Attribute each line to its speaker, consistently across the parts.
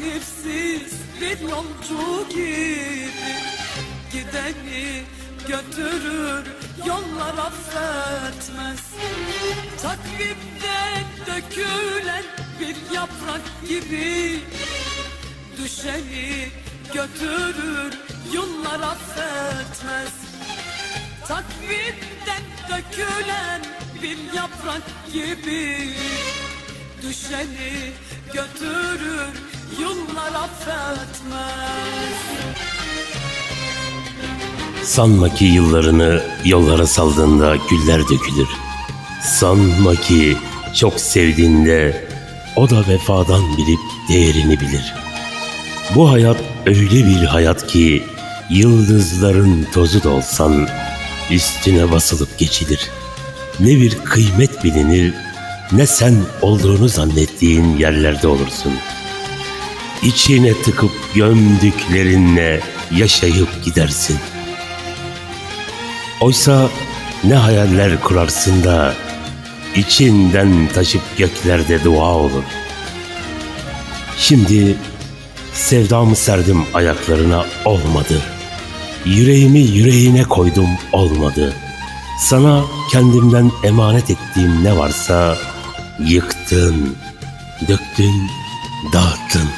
Speaker 1: Sahipsiz bir yolcu gibi Gideni götürür yollar affetmez. Takvimde dökülen bir yaprak gibi Düşeni götürür yıllar affetmez. Takvimden dökülen bir yaprak gibi Düşeni götürür yıllar affetmez
Speaker 2: Sanma ki yıllarını yollara saldığında güller dökülür. Sanma ki çok sevdiğinde o da vefadan bilip değerini bilir. Bu hayat öyle bir hayat ki yıldızların tozu da olsan üstüne basılıp geçilir. Ne bir kıymet bilinir ne sen olduğunu zannettiğin yerlerde olursun. İçine tıkıp gömdüklerinle yaşayıp gidersin. Oysa ne hayaller kurarsın da içinden taşıp göklerde dua olur. Şimdi sevdamı serdim ayaklarına olmadı. Yüreğimi yüreğine koydum olmadı. Sana kendimden emanet ettiğim ne varsa yıktın, döktün, dağıttın.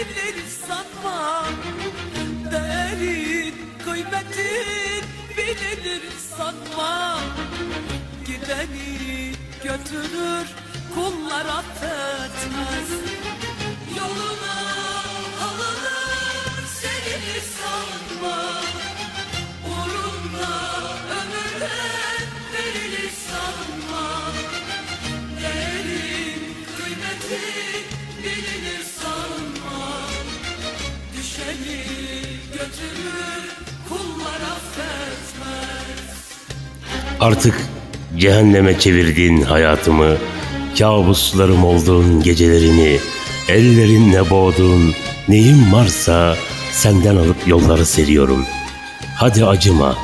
Speaker 1: Verilir sanma Değerin kıymetin bilinir sanma Gideni götürür kullar affetmez. Yoluna
Speaker 2: Artık cehenneme çevirdiğin hayatımı, kabuslarım olduğun gecelerimi, ellerinle boğduğun neyim varsa senden alıp yollara seriyorum. Hadi acıma,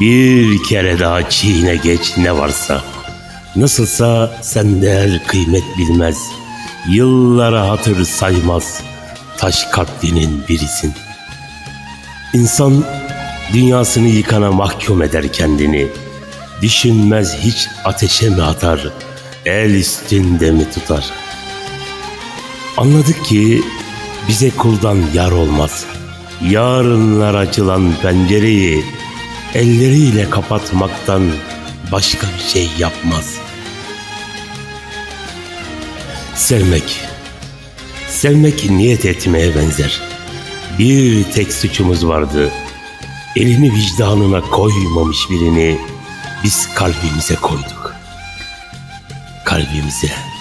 Speaker 2: bir kere daha çiğne geç ne varsa. Nasılsa sen değer kıymet bilmez, yıllara hatır saymaz, taş kalplinin birisin. İnsan dünyasını yıkana mahkum eder kendini. Düşünmez hiç ateşe mi atar, el üstünde mi tutar? Anladık ki bize kuldan yar olmaz. Yarınlar açılan pencereyi elleriyle kapatmaktan başka bir şey yapmaz. Sevmek, sevmek niyet etmeye benzer. Bir tek suçumuz vardı. Elini vicdanına koymamış birini biz kalbimize koyduk. Kalbimize.